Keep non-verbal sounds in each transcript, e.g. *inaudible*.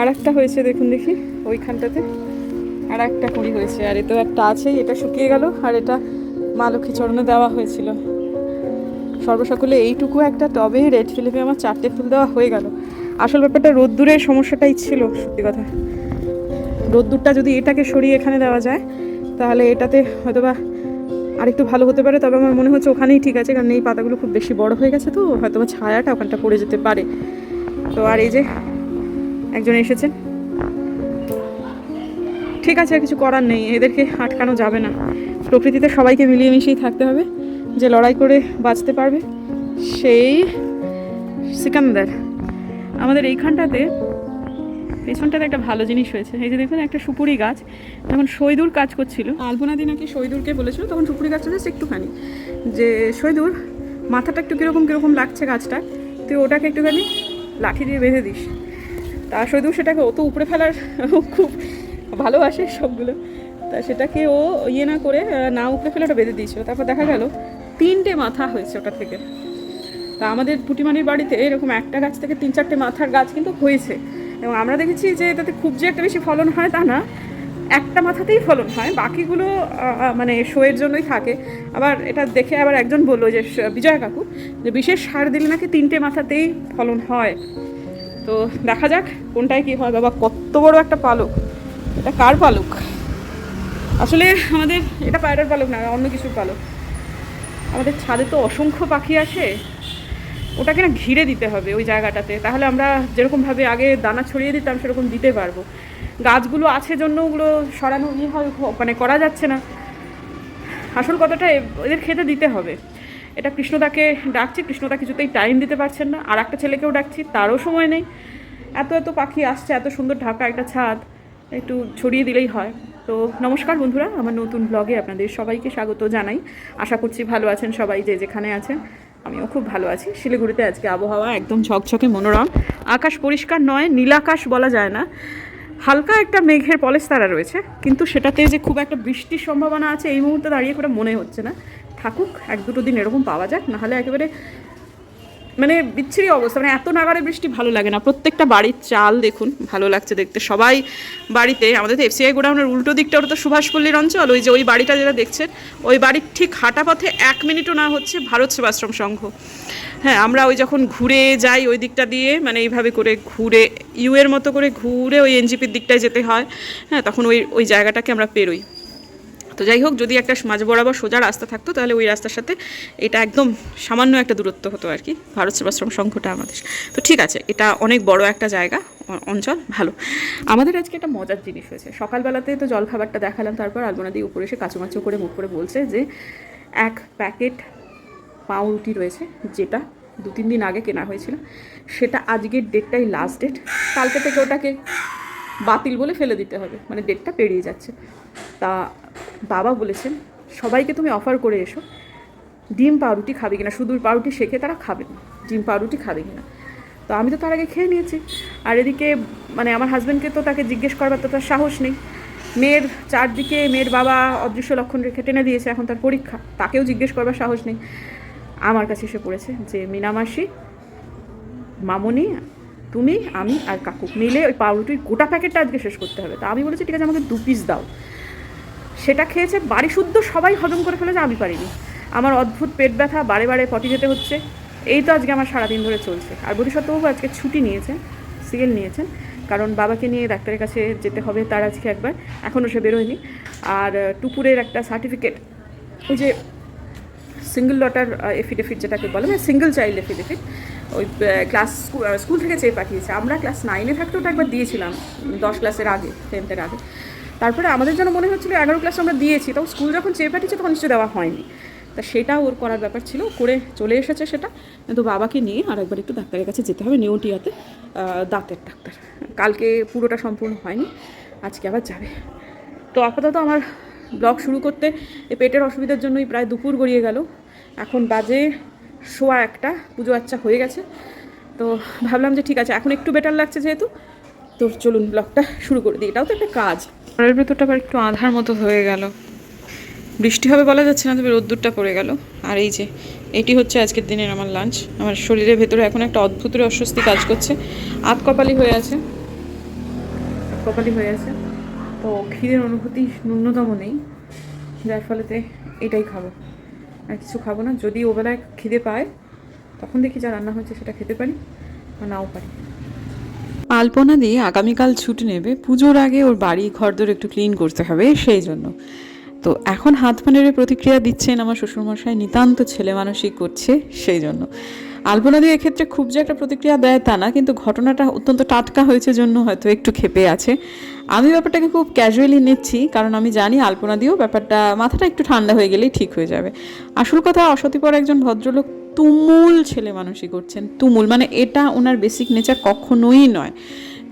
আর একটা হয়েছে, দেখুন দেখি, ওইখানটাতে আর একটা কুড়ি হয়েছে। আর এতো একটা আছেই, এটা শুকিয়ে গেল, আর এটা মা লক্ষ্মী চরণে দেওয়া হয়েছিল। সর্বসকলে এইটুকু একটা টবে রেড ফিলিপে আমার চারটে ফুল দেওয়া হয়ে গেল। আসল ব্যাপারটা রোদ্দুরের সমস্যাটাই ছিল, সত্যি কথা। রোদ্দুরটা যদি এটাকে সরিয়ে এখানে দেওয়া যায়, তাহলে এটাতে হয়তো হয়তোবা আরেকটু ভালো হতে পারে। তবে আমার মনে হচ্ছে ওখানেই ঠিক আছে, কারণ এই পাতাগুলো খুব বেশি বড় হয়ে গেছে তো, হয়তোবা ছায়াটা ওখানটা পড়ে যেতে পারে। তো আর এই যে একজন এসেছেন ঠিক আছে, আর কিছু করার নেই, এদেরকে আটকানো যাবে না। প্রকৃতিতে সবাইকে মিলিয়ে মিশিয়েই থাকতে হবে, যে লড়াই করে বাঁচতে পারবে সেই সিকান্দার। আমাদের এইখানটাতে পেছনটাতে একটা ভালো জিনিস হয়েছে। এই যে দেখুন, একটা সুপুরি গাছ, যখন সৈদুর কাজ করছিল, আলপনাদি নাকি সৈদুরকে বলেছিল, তখন সুপুরি গাছটা জাস্ট একটুখানি, যে সৈদুর মাথাটা একটু কীরকম কীরকম লাগছে গাছটা তুই ওটাকে একটুখানি লাঠি দিয়ে বেঁধে দিস। তা সৈদুর সেটাকে অত উপরে ফেলার *laughs* খুব ভালোবাসে সবগুলো। তা সেটাকে ও ইয়ে না করে না উপরে ফেলে ওটা বেঁধে দিয়েছিল। তারপর দেখা গেল, তিনটে মাথা হয়েছে ওটা থেকে। তা আমাদের পুটিমানির বাড়িতে এরকম একটা গাছ থেকে তিন চারটে মাথার গাছ কিন্তু হয়েছে। এবং আমরা দেখেছি যে এটাতে খুব যে একটা বেশি ফলন হয় তা না, একটা মাথাতেই ফলন হয়। বাকিগুলো মানে শোয়ের জন্যই থাকে। আবার এটা দেখে আবার একজন বলল যে, বিজয় কাকু, যে বিশেষ সার দিলে নাকি তিনটে মাথাতেই ফলন হয়। তো দেখা যাক কোনটায় কী হয়। বাবা, কত বড় একটা পালক। এটা কার পালক? আসলে আমাদের এটা পায়রার পালক না, অন্য কিছুর পালক। আমাদের ছাদে তো অসংখ্য পাখি আসে। ওটাকে না ঘিরে দিতে হবে ওই জায়গাটাতে। তাহলে আমরা যেরকমভাবে আগে দানা ছড়িয়ে দিতাম, সেরকম দিতে পারব। গাছগুলো আছে জন্য ওগুলো সরানো ইয়ে হয় মানে করা যাচ্ছে না। আসল কথাটা এদের খেতে দিতে হবে। এটা কৃষ্ণদাকে ডাকছি, কৃষ্ণদা কিছুতেই টাইম দিতে পারছেন না। আর একটা ছেলেকেও ডাকছি, তারও সময় নেই। এত এত পাখি আসছে, এত সুন্দর ঢাকা একটা ছাদ, একটু ছড়িয়ে দিলেই হয়। তো নমস্কার বন্ধুরা, আমার নতুন ব্লগে আপনাদের সবাইকে স্বাগত জানাই। আশা করছি ভালো আছেন সবাই, যে যেখানে আছেন, আমিও খুব ভালো আছি। শিলিগুড়িতে আজকে আবহাওয়া একদম ঝকঝকে মনোরম। আকাশ পরিষ্কার নয়, নীলাকাশ বলা যায় না। হালকা একটা মেঘের পলেস তারা রয়েছে, কিন্তু সেটাতে যে খুব একটা বৃষ্টির সম্ভাবনা আছে, এই মুহূর্তে দাঁড়িয়ে করে মনে হচ্ছে না। থাকুক, এক দুটো দিন এরকম পাওয়া যাক, নাহলে একেবারে মানে বিচ্ছিরি অবস্থা। মানে এত নাগারে বৃষ্টি ভালো লাগে না। প্রত্যেকটা বাড়ির চাল দেখুন, ভালো লাগছে দেখতে। সবাই বাড়িতে, আমাদের তো এফসিআই গোডাউনের উল্টো দিকটা, ওটা তো সুভাষপল্লীর অঞ্চল, ওই যে ওই বাড়িটা যেটা দেখছেন, ওই বাড়ির ঠিক হাঁটা পথে এক মিনিটও না হচ্ছে ভারত সেবাশ্রম সংঘ। হ্যাঁ আমরা ওই যখন ঘুরে যাই ওই দিকটা দিয়ে মানে এইভাবে করে ঘুরে, ইউ এর মতো করে ঘুরে ওই এনজিপির দিকটায় যেতে হয় হ্যাঁ তখন ওই ওই জায়গাটাকে আমরা পেরোই। তো যাই হোক, যদি একটা মাঝ বরাবর সোজা রাস্তা থাকতো, তাহলে ওই রাস্তার সাথে এটা একদম সামান্য একটা দূরত্ব হতো আর কি। ভারত সেবাশ্রম সংঘটা আমাদের। তো ঠিক আছে, এটা অনেক বড় একটা জায়গা অঞ্চল, ভালো। আমাদের আজকে একটা মজার জিনিস হয়েছে। সকালবেলাতে তো জল খাবারটা দেখালাম, তারপর আলমোনা দিয়ে উপরে এসে কাচুমাচু করে মুখ করে বলছে যে, এক প্যাকেট পাউরুটি রয়েছে, যেটা দু, তিন দিন আগে কেনা হয়েছিল। সেটা আজকের ডেটটাই লাস্ট ডেট কালকে থেকে ওটাকে বাতিল বলে ফেলে দিতে হবে। মানে ডেটটা পেরিয়ে যাচ্ছে। তা বাবা বলেছেন, সবাইকে তুমি অফার করে এসো। ডিম পাউরুটি খাবে কিনা শুধু পাউরুটি শেখে তারা খাবে না। ডিম পাউরুটি খাবে কিনা? তো আমি তো তার আগে খেয়ে নিয়েছি। আর এদিকে মানে আমার হাজব্যান্ডকে তো তাকে জিজ্ঞেস করবার তো তার সাহস নেই। মেয়ের চারদিকে, মেয়ের বাবা অদৃশ্য লক্ষণ রেখে টেনে দিয়েছে এখন তার পরীক্ষা। তাকেও জিজ্ঞেস করবার সাহস নেই। আমার কাছে এসে পড়েছে যে মিনামাসি মামনি, তুমি, আমি আর কাকু মিলে ওই পাউরুটির গোটা প্যাকেটটা আজকে শেষ করতে হবে। তা আমি বলেছি, ঠিক আছে, আমাকে দু পিস দাও। সেটা খেয়েছে বাড়ি শুদ্ধ সবাই হজম করে ফেলেছে আমি পারিনি। আমার অদ্ভুত পেট ব্যথা বারে বারে পটি যেতে হচ্ছে। এই তো আজকে আমার সারাদিন ধরে চলছে। আর বোধিসত্ত্ববাবু আজকে ছুটি নিয়েছেন সিএল নিয়েছেন। কারণ বাবাকে নিয়ে ডাক্তারের কাছে যেতে হবে তার আজকে একবার এখনও সে বেরোয়নি। আর আহ, টুকুরের একটা সার্টিফিকেট ওই যে সিঙ্গেল ডটার এফিডেভিট যেটাকে বলে মানে সিঙ্গেল চাইল্ড এফিডেভিট ওই ক্লাস স্কুল থেকে চেয়ে পাঠিয়েছে। আমরা ক্লাস নাইনে থাকতে ওটা একবার দিয়েছিলাম দশ ক্লাসের আগে টেন্থের আগে। তারপরে আমাদের যেন মনে হচ্ছিল এগারো ক্লাস আমরা দিয়েছি, তখন স্কুল যখন চেয়ে পাঠিয়েছে তখন নিশ্চয়ই দেওয়া হয়নি। তা সেটা ওর করার ব্যাপার ছিল, করে চলে এসেছে সেটা। কিন্তু বাবাকে নিয়ে আর একবার একটু ডাক্তারের কাছে যেতে হবে, নিউটিয়াতে দাঁতের ডাক্তার। কালকে পুরোটা সম্পূর্ণ হয়নি, আজকে আবার যাবে। তো আপাতত আমার ব্লগ শুরু করতে এই পেটের অসুবিধার জন্যই প্রায় দুপুর গড়িয়ে গেল। এখন বাজে শোয়া একটা, পুজো আচ্চা হয়ে গেছে। তো ভাবলাম যে ঠিক আছে, এখন একটু বেটার লাগছে যেহেতু। তো চলুন ব্লগটা শুরু করে দিই, এটাও তো একটা কাজ। ঘরের ভেতরটা আবার একটু আধার মতো হয়ে গেল। বৃষ্টি হবে বলা যাচ্ছে না, তবে রোদ্দুরটা পড়ে গেল। আর এই যে, এটি হচ্ছে আজকের দিনের আমার লাঞ্চ আমার শরীরের ভেতরে এখন একটা অদ্ভুত অস্বস্তি কাজ করছে। আত কপালি হয়ে আছে। কপালি হয়ে আছে। তো ক্ষীরের অনুভূতি ন্যূনতম নেই। যার ফলেতে এটাই খাব। আর কিছু খাব না। যদি ওবেলায় খিদে পায়, তখন দেখি যা রান্না হচ্ছে সেটা খেতে পারি, বা নাও পারি। আলপনা দিয়ে আগামীকাল ছুটি নেবে। পুজোর আগে ওর বাড়ি ঘরদোর একটু ক্লিন করতে হবে, সেই জন্য। তো এখন হাত পানের প্রতিক্রিয়া দিচ্ছেন আমার শ্বশুরমশাই, নিতান্ত ছেলে মানুষই করছে, সেই জন্য। আলপনা দিয়ে এক্ষেত্রে খুব যে একটা প্রতিক্রিয়া দেয় তা না, কিন্তু ঘটনাটা অত্যন্ত টাটকা হয়েছে জন্য হয়তো একটু ক্ষেপে আছে। আমি ব্যাপারটাকে খুব ক্যাজুয়ালি নিচ্ছি, কারণ আমি জানি আলপনা দিয়েও ব্যাপারটা মাথাটা একটু ঠান্ডা হয়ে গেলেই ঠিক হয়ে যাবে। আসল কথা অসতিপর একজন ভদ্রলোক তুমুল ছেলে মানুষই করছেন, তুমুল। মানে এটা ওনার বেসিক নেচার কখনোই নয়।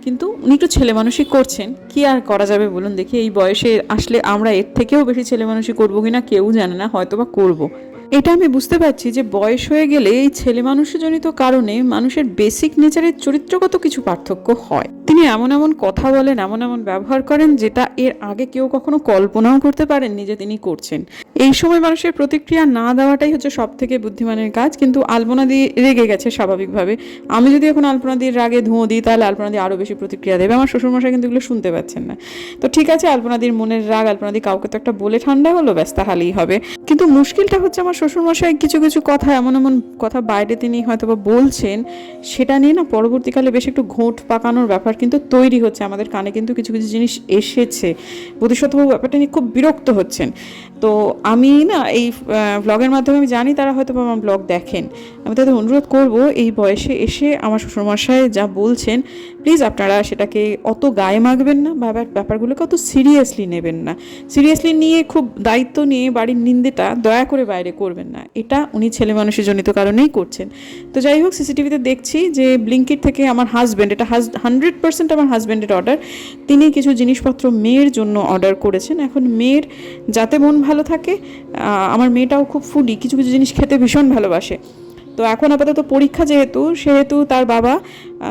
কিন্তু উনি একটু ছেলে মানুষই করছেন, কি আর করা যাবে বলুন দেখি, এই বয়সে আসলে আমরা এর থেকেও বেশি ছেলে মানুষই করব কিনা কেউ জানে না হয়তো বা করব। এটা আমি বুঝতে পারছি যে বয়স হয়ে গেলে এই ছেলে মানুষজনিত কারণে মানুষের বেসিক নেচারের চরিত্রগত কিছু পার্থক্য হয়। তিনি এমন এমন কথা বলেন, এমন এমন ব্যবহার করেন যেটা এর আগে কেউ কখনো কল্পনাও করতে পারেননি যে তিনি করছেন। এই সময় মানুষের প্রতিক্রিয়া না দেওয়াটাই হচ্ছে সব থেকে বুদ্ধিমানের কাজ, কিন্তু আলপনা দিয়ে রেগে গেছে স্বাভাবিকভাবে। আমি যদি এখন আলপনা দিয়ে রাগে ধুঁয়ো দিই, তাহলে আলপনা দিয়ে আরও বেশি প্রতিক্রিয়া দেবে। আমার শ্বশুরমশাই কিন্তু এগুলো শুনতে পাচ্ছেন না। তো ঠিক আছে আলপনাদির মনের রাগ আলপনাদি কাউকে তো একটা বলে ঠান্ডা হলো ব্যস্ত তাহলেই হবে। কিন্তু মুশকিলটা হচ্ছে আমার শ্বশুরমশাই কিছু কিছু কথা, এমন এমন কথা বাইরে তিনি হয়তো বা বলছেন, সেটা নিয়ে না পরবর্তীকালে বেশ একটু ঘোট পাকানোর ব্যাপার কিন্তু তৈরি হচ্ছে। আমাদের কানে কিন্তু কিছু কিছু জিনিস এসেছে। বোধিসত্ত্ববাবু ব্যাপারটা নিয়ে খুব বিরক্ত হচ্ছেন। তো আমি না এই ব্লগের মাধ্যমে আমি জানি তারা হয়তো বা আমার ব্লগ দেখেন। আমি তাদের অনুরোধ করব, এই বয়সে এসে আমার শ্বশুরমশাই যা বলছেন প্লিজ আপনারা সেটাকে অত গায়ে মাখবেন না ব্যাপার ব্যাপারগুলোকে অত সিরিয়াসলি নেবেন না। সিরিয়াসলি নিয়ে খুব দায়িত্ব নিয়ে বাড়ির নিন্দেটা দয়া করে বাইরে করবেন না। এটা উনি ছেলে মানুষের জনিত কারণেই করছেন। তো যাই হোক সিসিটিভিতে দেখছি যে ব্লিঙ্কিট থেকে আমার হাজব্যান্ড এটা হাজ হান্ড্রেড পার্সেন্ট আমার হাজব্যান্ডের অর্ডার তিনি কিছু জিনিসপত্র মেয়ের জন্য অর্ডার করেছেন। এখন মেয়ের যাতে মন ভালো থাকে আমার মেয়েটাও খুব ফুডি কিছু কিছু জিনিস খেতে ভীষণ ভালোবাসে। তো এখন আপাতত পরীক্ষা যেহেতু, সেহেতু তার বাবা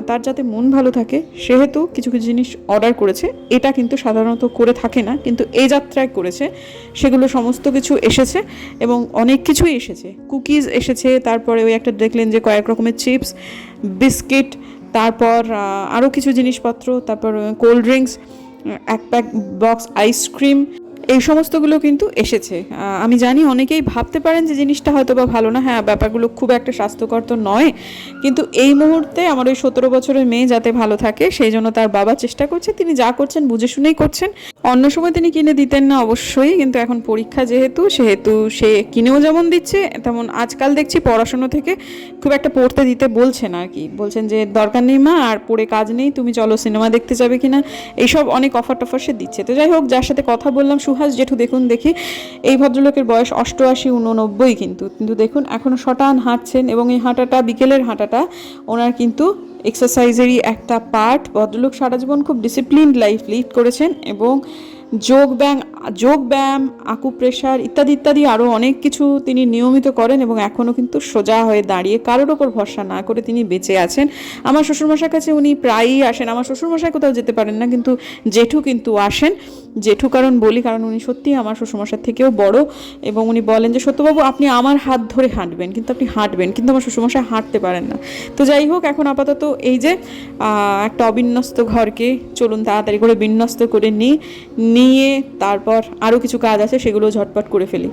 তার যাতে মন ভালো থাকে, সেহেতু কিছু কিছু জিনিস অর্ডার করেছে। এটা কিন্তু সাধারণত করে থাকে না, কিন্তু এই যাত্রায় করেছে। সেগুলো সমস্ত কিছু এসেছে এবং অনেক কিছুই এসেছে। কুকিজ এসেছে, তারপরে ওই একটা দেখলেন যে কয়েক রকমের চিপস, বিস্কিট, তারপর আরও কিছু জিনিসপত্র, তারপর কোল্ড ড্রিঙ্কস এক প্যাক বক্স আইসক্রিম এই সমস্তগুলো কিন্তু এসেছে। আমি জানি অনেকেই ভাবতে পারেন যে জিনিসটা হয়তো বা ভালো না হ্যাঁ ব্যাপারগুলো খুব একটা স্বাস্থ্যকর তো নয়, কিন্তু এই মুহূর্তে আমার ওই সতেরো বছরের মেয়ে যাতে ভালো থাকে, সেই জন্য তার বাবা চেষ্টা করছে, তিনি যা করছেন বুঝে শুনেই করছেন। অন্য সময় তিনি কিনে দিতেন না অবশ্যই, কিন্তু এখন পরীক্ষা যেহেতু, সেহেতু সে কিনেও যেমন দিচ্ছে, তেমন আজকাল দেখছি পড়াশুনো থেকে খুব একটা পড়তে দিতে বলছেন আর কি। বলছেন যে, দরকার নেই মা, আর পড়ে কাজ নেই, তুমি চলো সিনেমা দেখতে যাবে কিনা? এইসব অনেক অফার টফার সে দিচ্ছে। তো যাই হোক, যার সাথে কথা বললাম সুহাস জেঠু দেখুন দেখি। এই ভদ্রলোকের বয়স অষ্টআশি, উননব্বই কিন্তু। কিন্তু দেখুন এখনও শটান হাঁটছেন এবং এই হাঁটাটা, বিকেলের হাঁটাটা, ওনার কিন্তু এক্সারসাইজেরই একটা পার্ট ভদ্রলোক সারা জীবন খুব ডিসিপ্লিনড লাইফ লিড করেছেন এবং যোগ ব্যায়াম যোগ ব্যায়াম আকু প্রেশার ইত্যাদি ইত্যাদি আরও অনেক কিছু তিনি নিয়মিত করেন এবং এখনও কিন্তু সোজা হয়ে দাঁড়িয়ে কারোর ওপর ভরসা না করে তিনি বেঁচে আছেন। আমার শ্বশুরমশার কাছে উনি প্রায়ই আসেন। আমার শ্বশুরমশাই কোথাও যেতে পারেন না, কিন্তু জেঠু কিন্তু আসেন। জেঠু কারণ বলি, কারণ উনি সত্যিই আমার শ্বশুরমশার থেকেও বড় এবং উনি বলেন যে, সত্যবাবু, আপনি আমার হাত ধরে হাঁটবেন, কিন্তু আপনি হাঁটবেন, কিন্তু আমার শ্বশুরমশাই হাঁটতে পারেন না। তো যাই হোক, এখন আপাতত এই যে একটা অবিন্যস্ত ঘরকে চলুন তাড়াতাড়ি করে বিন্যস্ত করে নিই। নিয়ে তারপর আরও কিছু কাজ আছে, সেগুলো ঝটপট করে ফেলি।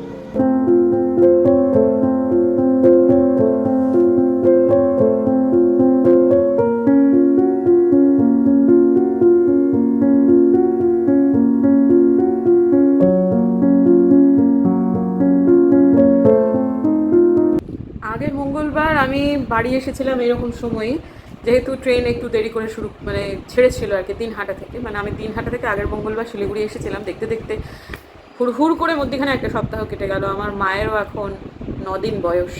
আগের মঙ্গলবার আমি বাড়ি এসেছিলাম এরকম সময়ই। যেহেতু ট্রেন একটু দেরি করে শুরু মানে ছেড়েছিল আর কি, দিনহাটা থেকে। মানে আমি দিনহাটা থেকে আগের মঙ্গলবার শিলিগুড়ি এসেছিলাম। দেখতে দেখতে হুড় হুড় করে মধ্যেখানে একটা সপ্তাহ কেটে গেল। আমার মায়েরও এখন দিন বয়স।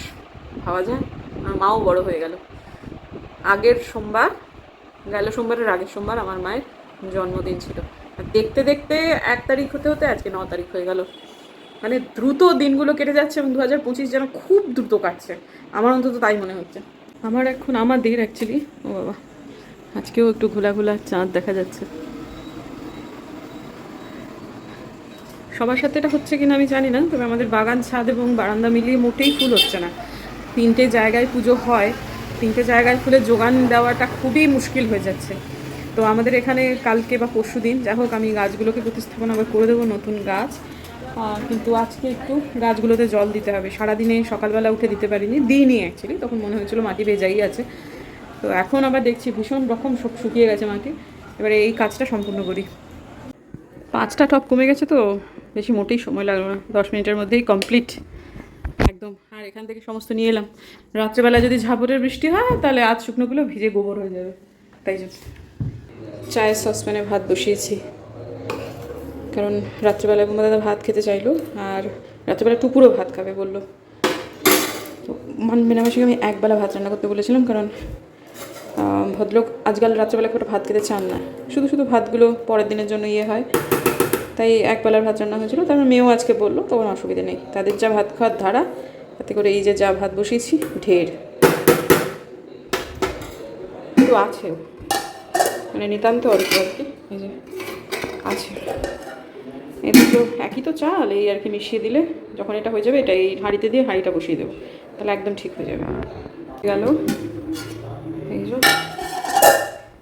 ভাবা যায়? আমার মাও বড় হয়ে গেল। আগের সোমবার, গেল সোমবারের আগের সোমবার আমার মায়ের জন্মদিন ছিল। আর দেখতে দেখতে এক তারিখ হতে হতে আজকে ন তারিখ হয়ে গেল। মানে দ্রুত দিনগুলো কেটে যাচ্ছে এবং দু হাজার পঁচিশ যেন খুব দ্রুত কাটছে। আমার অন্তত তাই মনে হচ্ছে। আমার এখন আমাদের অ্যাকচুয়ালি ও বাবা। আজকেও একটু ঘোলা ঘোলা চাঁদ দেখা যাচ্ছে। সবার সাথে এটা হচ্ছে কিনা আমি জানি না, তবে আমাদের বাগান, ছাদ এবং বারান্দা মিলিয়ে মোটেই ফুল হচ্ছে না। তিনটে জায়গায় পুজো হয়, তিনটে জায়গায় ফুলের যোগান দেওয়াটা খুবই মুশকিল হয়ে যাচ্ছে। তো আমাদের এখানে কালকে বা পরশু দিন যাই হোক আমি গাছগুলোকে প্রতিস্থাপন আবার করে দেবো নতুন গাছ। কিন্তু আজকে একটু গাছগুলোতে জল দিতে হবে। সারাদিনে সকালবেলা উঠে দিতে পারিনি, দিইনি অ্যাকচুয়ালি তখন মনে হয়েছিল মাটি ভেজাই আছে। তো এখন আবার দেখছি ভীষণ রকম সব শুকিয়ে গেছে মাটি। এবারে এই কাজটা সম্পূর্ণ করি। পাঁচটা টপ কমে গেছে তো, বেশি মোটেই সময় লাগল না। দশ মিনিটের মধ্যেই কমপ্লিট একদম। আর এখান থেকে সমস্ত নিয়ে এলাম। রাত্রেবেলা যদি ঝাপটের বৃষ্টি হয়, তাহলে আজ শুকনোগুলো ভিজে গোবর হয়ে যাবে। তাই জন্য। চায়ের সসপ্যানে ভাত বসিয়েছি। কারণ রাত্রেবেলা বোমা দাদা ভাত খেতে চাইলো, আর রাত্রেবেলা টুকুরও ভাত খাবে বলল। তো মান মেনামাসিকে আমি একবেলা ভাত রান্না করতে বলেছিলাম কারণ ভদ্রলোক আজকাল রাত্রেবেলা করে ভাত খেতে চান না। শুধু শুধু ভাতগুলো পরের দিনের জন্য ইয়ে হয়। তাই একবেলার ভাত রান্না হয়েছিল। তারপর মেয়েও আজকে বলল, তখন অসুবিধে নেই। তাদের যা ভাত খাওয়ার ধারা, তাতে করে এই যে যা ভাত বসিয়েছি, ঢের। একটু আছেও মানে নিতান্ত অল্প আর কি, এই যে আছে। এই দুটো একই তো চাল, এই আর কি মিশিয়ে দিলে যখন এটা হয়ে যাবে এটা এই হাঁড়িতে দিয়ে হাঁড়িটা বসিয়ে দেবো। তাহলে একদম ঠিক হয়ে যাবে। গেল।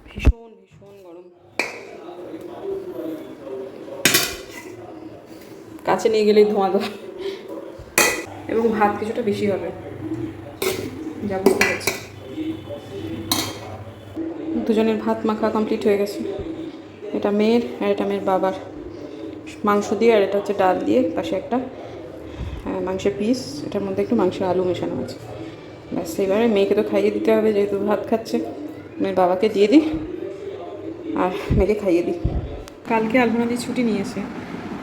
ভীষণ ভীষণ গরম। কাছে নিয়ে গেলেই ধোঁয়া ধোঁয়া। এবং ভাত কিছুটা বেশি হবে। যা দুজনের ভাত মাখা কমপ্লিট হয়ে গেছে। এটা মেয়ের আর এটা মেয়ের বাবার। মাংস দিয়ে আর এটা হচ্ছে ডাল দিয়ে পাশে একটা আহ, মাংসের পিস এটার মধ্যে একটু মাংসের আলু মেশানো আছে। ব্যাস এবারে মেয়েকে তো খাইয়ে দিতে হবে যেহেতু ভাত খাচ্ছে। মেয়ের বাবাকে দিয়ে দিই আর মেয়েকে খাইয়ে দিই। কালকে আলপনাদি ছুটি নিয়েছে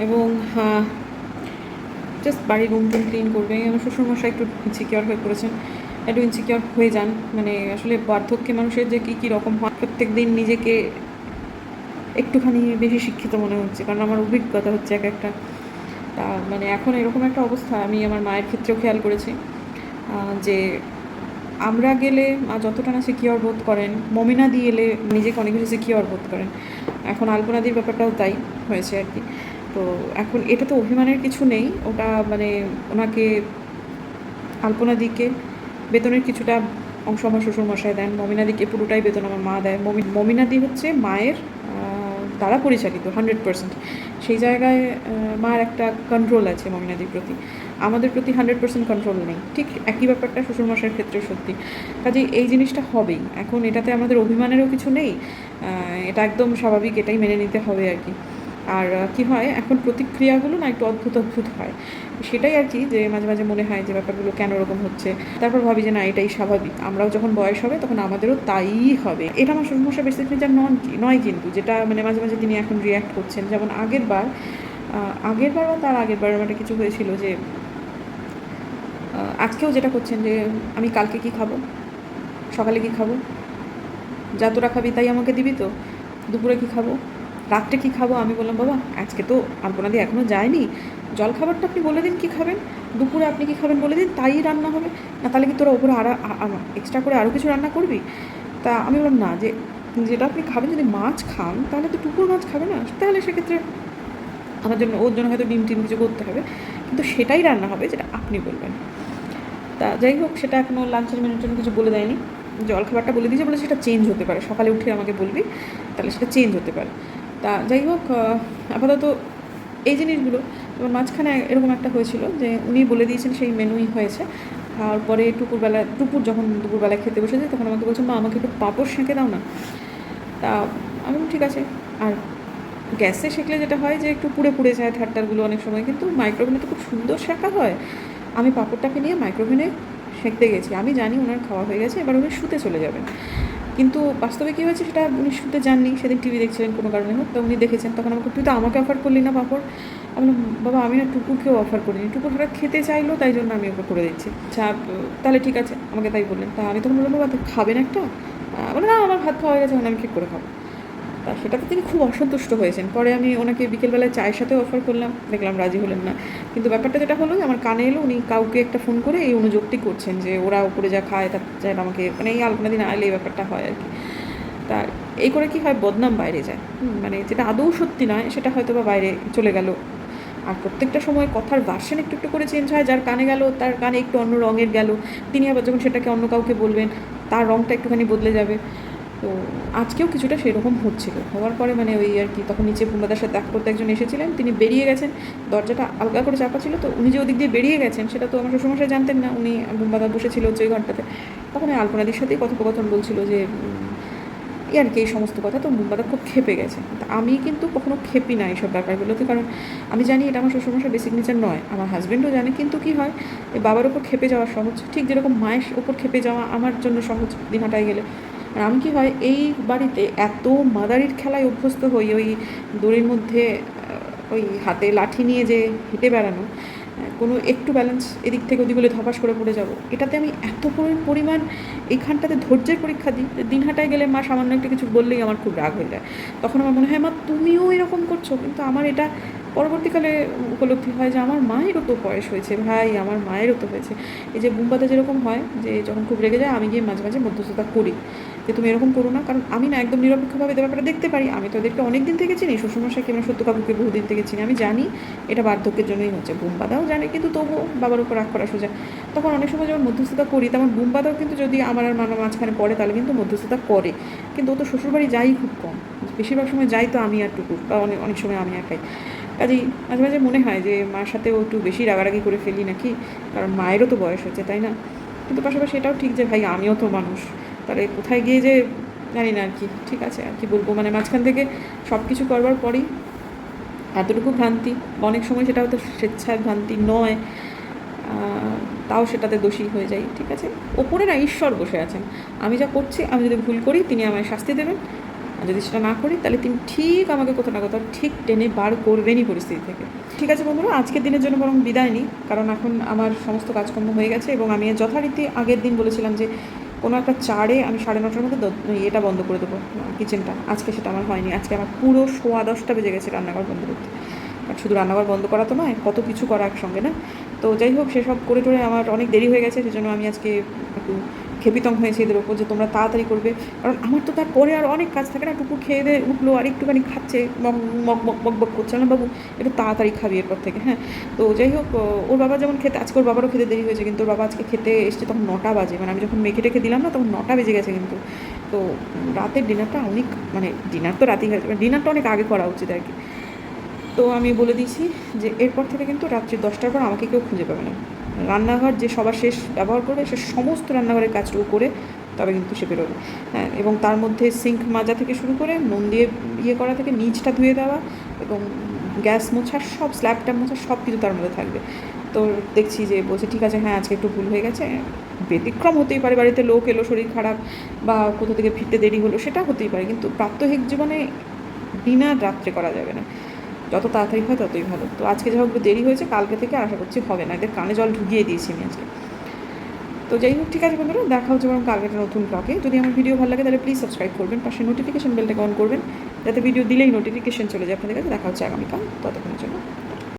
এবং জাস্ট বাড়ির রুম টুম ক্লিন করবে। আমার শ্বশুরমশাই একটু ইনসিকিওর হয়ে পড়েছেন। একটু ইনসিকিওর হয়ে যান। মানে আসলে বার্ধক্যে মানুষের যে কী কী রকম হয় প্রত্যেক দিন নিজেকে একটুখানি বেশি শিক্ষিত মনে হচ্ছে, কারণ আমার অভিজ্ঞতা হচ্ছে এক একটা। তা মানে এখন এরকম একটা অবস্থা, আমি আমার মায়ের ক্ষেত্রেও খেয়াল করেছি যে আমরা গেলে মা যতটা না সিকিওর বোধ করেন মমিনাদি এলে নিজেকে অনেক বেশি সিকিওর বোধ করেন। এখন আলপনাদির ব্যাপারটাও তাই হয়েছে আর কি। তো এখন এটা তো অভিমানের কিছু নেই, ওটা মানে ওনাকে আলপনাদিকে বেতনের কিছুটা অংশ আমার শ্বশুরমশাই দেন, মমিনাদিকে পুরোটাই বেতন আমার মা দেয়। মমি, মমিনাদি হচ্ছে মায়ের দ্বারা পরিচালিত হান্ড্রেড পার্সেন্ট সেই জায়গায় মার একটা কন্ট্রোল আছে মমিনাদির প্রতি। আমাদের প্রতি হান্ড্রেড পার্সেন্ট কন্ট্রোল নেই। ঠিক একই ব্যাপারটা শ্বশুরমশার ক্ষেত্রেও সত্যি। কাজে এই জিনিসটা হবেই। এখন এটাতে আমাদের অভিমানেরও কিছু নেই। এটা একদম স্বাভাবিক, এটাই মেনে নিতে হবে আর কি। আর কি হয়, এখন প্রতিক্রিয়াগুলো না একটু অদ্ভুত অদ্ভুত হয়। সেটাই আর কি যে মাঝে মাঝে মনে হয় যে ব্যাপারগুলো কেন ওরকম হচ্ছে। তারপর ভাবি যে না, এটাই স্বাভাবিক। আমরাও যখন বয়স হবে, তখন আমাদেরও তাই হবে। এটা আমার শ্বশুরমশাই বেসিক্যালি যা নন নয় কিন্তু, যেটা মানে মাঝে মাঝে তিনি এখন রিয়্যাক্ট করছেন। যেমন আগের বার আগের বার বা তার আগের বার একটা কিছু হয়েছিল যে আজকেও যেটা করছেন যে, আমি কালকে কি খাব? সকালে কি খাব? যা তোরা খাবি তাই আমাকে দিবি তো। দুপুরে কি খাব? রাত্রে কি খাব? আমি বললাম, বাবা, আজকে তো আলপনা দিয়ে এখনও যায়নি। জল খাবারটা আপনি বলে দিন কী খাবেন? দুপুরে আপনি কি খাবেন বলে দিন? তাই রান্না হবে? না, তাহলে কি তোরা ওপরে আরও এক্সট্রা করে আরও কিছু রান্না করবি? তা আমি বললাম, না, যে যেটা আপনি খাবেন, যদি মাছ খান, তাহলে তো টুকুর মাছ খাবে না? তাহলে সেক্ষেত্রে আমার জন্য, ওর জন্য হয়তো ডিম টিম কিছু করতে হবে। কিন্তু সেটাই রান্না হবে যেটা আপনি বলবেন। তা যাই হোক, সেটা এখনও লাঞ্চের মেনুর জন্য কিছু বলে দেয়নি। জলখাবারটা বলে দিয়েছে বলে সেটা চেঞ্জ হতে পারে। সকালে উঠে আমাকে বলবি, তাহলে সেটা চেঞ্জ হতে পারে। তা যাই হোক আপাতত এই জিনিসগুলো এবার মাঝখানে এরকম একটা হয়েছিল যে উনি বলে দিয়েছেন সেই মেনুই হয়েছে। তারপরে দুপুরবেলা, দুপুর যখন দুপুরবেলায় খেতে বসেছে, তখন আমাকে বলছে, মা, আমাকে একটু পাঁপড় সেঁকে দাও না। তা আমি ঠিক আছে। আর গ্যাসে সেঁকলে যেটা হয় যে একটু পুড়ে পুড়ে যায় থারটারগুলো অনেক সময়, কিন্তু মাইক্রোওভেনে তো খুব সুন্দর শেখা হয়। আমি পাঁপড়টাকে নিয়ে মাইক্রোভেনে সেঁকতে গেছি। আমি জানি ওনার খাওয়া হয়ে গেছে, এবার উনি শুতে চলে যাবেন। কিন্তু বাস্তবে কী হয়েছে সেটা উনি শুতে যাননি। সেদিন টিভি দেখছিলেন কোনো কারণে হোক, তো উনি দেখেছেন। তখন আমাকে, তুই তো আমাকে অফার করলি না পাঁপড়। আমি বাবা, আমি না টুকুরকেও অফার করিনি। টুকু হঠাৎ খেতে চাইলো, তাই জন্য আমি ওকে করে দিচ্ছি। আচ্ছা তাহলে ঠিক আছে, আমাকে তাই বললেন। তা আমি তখন বললাম, বাবা খাবেন একটা? বলে, না, আমার ভাত খাওয়া হয়ে গেছে আমি ঠিক করে খাব। তা সেটাতে তিনি খুব অসন্তুষ্ট হয়েছেন। পরে আমি ওনাকে বিকেলবেলায় চায়ের সাথে অফার করলাম। দেখলাম রাজি হলেন না। কিন্তু ব্যাপারটা যেটা হলো, আমার কানে এলো, উনি কাউকে একটা ফোন করে এই অনুযোগটি করছেন যে, ওরা উপরে যা খায়, তার যা আমাকে মানে এই আলপনা দিন আইলে এই ব্যাপারটা হয় আর কি। তা এই করে কি হয়, বদনাম বাইরে যায়। মানে যেটা আদৌ সত্যি নয়, সেটা হয়তো বা বাইরে চলে গেল। আর প্রত্যেকটা সময় কথার ভার্সন একটু একটু করে চেঞ্জ হয়। যার কানে গেল, তার কানে একটু অন্য রঙের গেল। তিনি আবার যখন সেটাকে অন্য কাউকে বলবেন, তার রঙটা একটুখানি বদলে যাবে। তো আজকেও কিছুটা সেরকম হচ্ছিল। হওয়ার পরে মানে ওই আর কি, তখন নিচে বুম্বাদার সাথে দেখা করতে একজন এসেছিলেন। তিনি বেরিয়ে গেছেন। দরজাটা আলগা করে চাপা ছিল। তো উনি যে ওদিক দিয়ে বেরিয়ে গেছেন, সেটা তো আমার শ্বশুরমশাই জানতেন না। উনি বুম্বাদা বসেছিল ওই ঘরটাতে। তখন আলপনাদির সাথেই কথোপকথন বলছিল যে এই আর কি, এই সমস্ত কথা। তো বুম্বাদা খুব খেপে গেছে। আমি কিন্তু কখনো খেপি না এইসব ব্যাপারগুলোতে, কারণ আমি জানি এটা আমার শ্বশুরমশাই বেসিক নেচার নয়, আমার হাজব্যান্ডও জানে কিন্তু কি হয় বাবার ওপর খেপে যাওয়া সহজ। ঠিক যেরকম মায়ের ওপর খেপে যাওয়া আমার জন্য সহজ দিনহাটায় গেলে। আর আমি কি হয়, এই বাড়িতে এত মাদারির খেলায় অভ্যস্ত হই, ওই দড়ির মধ্যে ওই হাতে লাঠি নিয়ে যে হেঁটে বেড়ানো কোনো একটু ব্যালেন্স এদিক থেকে ওদিক হলে ধপাস করে পড়ে যাব। এটাতে আমি এত পরি- পরিমাণ এইখানটাতে ধৈর্যের পরীক্ষা দিই দিনহাটায় গেলে মা সামান্য একটা কিছু বললেই আমার খুব রাগ হয়ে যায়। তখন আমার মনে হয়, মা, তুমিও এরকম করছ। কিন্তু আমার এটা পরবর্তীকালে উপলব্ধি হয় যে আমার মায়েরও তো বয়স হয়েছে। ভাই, আমার মায়েরও তো হয়েছে। এই যে বুম্বাতে যেরকম হয় যে যখন খুব রেগে যায়, আমি গিয়ে মাঝে মাঝে মধ্যস্থতা করি। যে তুমি এরকম করো না, কারণ আমি না একদম নিরপেক্ষভাবে ব্যাপারটা দেখতে পারি। আমি তো এদেরকে অনেক দিন থেকে চিনি, শ্বশুরমশাই কিংবা সত্য কাকুকে বহুদিন থেকে চিনি, আমি জানি এটা বার্ধক্যের জন্যই হচ্ছে। বুম্বাদাও জানে, কিন্তু তবুও বাবার উপর রাগ করা সোজা। তখন অনেক সময় যখন মধ্যস্থতা করি, তেমন বুম্বাদাও কিন্তু যদি আমার আর মানব মাঝখানে পড়ে, তাহলে কিন্তু মধ্যস্থতা করে। কিন্তু ও তো শ্বশুরবাড়ি যাই খুব কম। বেশিরভাগ সময় যাই তো আমি আর টুকুর বা অনেক অনেক সময় আমি একাই। কাজেই মাঝে মাঝে মনে হয় যে মার সাথেও একটু বেশি রাগারাগি করে ফেলি নাকি? কারণ মায়েরও তো বয়স হয়েছে তাই না? কিন্তু পাশাপাশি এটাও ঠিক যে ভাই, আমিও তো মানুষ। তাহলে কোথায় গিয়ে যে জানি না আর কি, ঠিক আছে আর কি বলব। মানে মাঝখান থেকে সব কিছু করবার পরই এতটুকু ভ্রান্তি, অনেক সময় সেটা হয়তো স্বেচ্ছায় ভ্রান্তি নয় তাও সেটাতে দোষী হয়ে যাই, ঠিক আছে? ওপরে না ঈশ্বর বসে আছেন। আমি যা করছি, আমি যদি ভুল করি, তিনি আমায় শাস্তি দেবেন। আর যদি সেটা না করি, তাহলে তিনি ঠিক আমাকে কোথাও না কোথাও, ঠিক টেনে বার করবেনই পরিস্থিতি থেকে। ঠিক আছে বন্ধুরা, আজকের দিনের জন্য বরং বিদায় নিই, কারণ এখন আমার সমস্ত কাজকর্ম হয়ে গেছে এবং আমি যথারীতি আগের দিন বলেছিলাম যে কোনো একটা চারে আমি সাড়ে নটার মধ্যে এটা বন্ধ করে দেবো, কিচেনটা। আজকে সেটা আমার হয়নি। আজকে আমার পুরো সোয়া দশটা বেজে গেছে রান্নাঘর বন্ধ করতে। আর শুধু রান্নাঘর বন্ধ করা তো নয়, কত কিছু করা একসঙ্গে, না? তো যাই হোক, সেসব করে টোরে আমার অনেক দেরি হয়ে গেছে, সেজন্য আমি আজকে একটু খেপিতম হয়েছে এদের ওপর যে তোমরা তাড়াতাড়ি করবে। কারণ আমার তো তারপরে আর অনেক কাজ থাকে না টুকু খেয়ে দিয়ে উঠল, আর একটুখানি খাচ্ছে মগ মগ করছে। না বাবু একটু তাড়াতাড়ি খাবি এরপর থেকে হ্যাঁ। তো যাই হোক, ওর বাবা যেমন খেতে, আজকে ওর বাবারও খেতে দেরি হয়েছে, কিন্তু ওর বাবা আজকে খেতে এসছে তখন নটা বাজে। মানে আমি যখন মেখে টেখে দিলাম না, তখন নটা বেজে গেছে কিন্তু। তো রাতের ডিনারটা অনেক মানে ডিনার তো রাতেই হয়েছে যাবে, ডিনারটা অনেক আগে করা উচিত আর কি। তো আমি বলে দিয়েছি যে এরপর থেকে কিন্তু রাত্রি দশটার পর আমাকে কেউ খুঁজে পাবে না। রান্নাঘর যে সবার শেষ ব্যবহার করবে, সে সমস্ত রান্নাঘরের কাজটুকু করে তবে কিন্তু সে বেরোবে। হ্যাঁ এবং তার মধ্যে সিঙ্ক মাজা থেকে শুরু করে নুন দিয়ে ইয়ে করা থেকে নিচটা ধুয়ে দেওয়া এবং গ্যাস মোছা, সব স্ল্যাব ট্যাব মোছা, সব কিছু তার মধ্যে থাকবে। তো দেখছি যে বলছে, ঠিক আছে হ্যাঁ আজকে একটু ভুল হয়ে গেছে। ব্যতিক্রম হতেই পারে, বাড়িতে লোক এলো, শরীর খারাপ বা কোথা থেকে ফিরতে দেরি হলো, সেটা হতেই পারে। কিন্তু প্রাত্যহিক জীবনে ডিনার রাত্রে করা যাবে না। যত তাড়াতাড়ি হয় ততই ভালো। তো আজকে যা হোক দেরি হয়েছে, কালকে থেকে আশা করছি হবে না। এদের কানে জল ঢুকিয়ে দিয়েছি আমি আজকে। তো যাই হোক, ঠিক আছে বন্ধুরা, দেখা হচ্ছে বরং কালকে একটা নতুন ব্লগে যদি আমার ভিডিও ভালো লাগে, তাহলে প্লিজ সাবস্ক্রাইব করবেন, পাশে নোটিফিকেশন বেলটা অন করবেন, যাতে ভিডিও দিলেই নোটিফিকেশন চলে যায় আপনাদের কাছে। দেখা হচ্ছে আগামীকাল। ততক্ষণের জন্য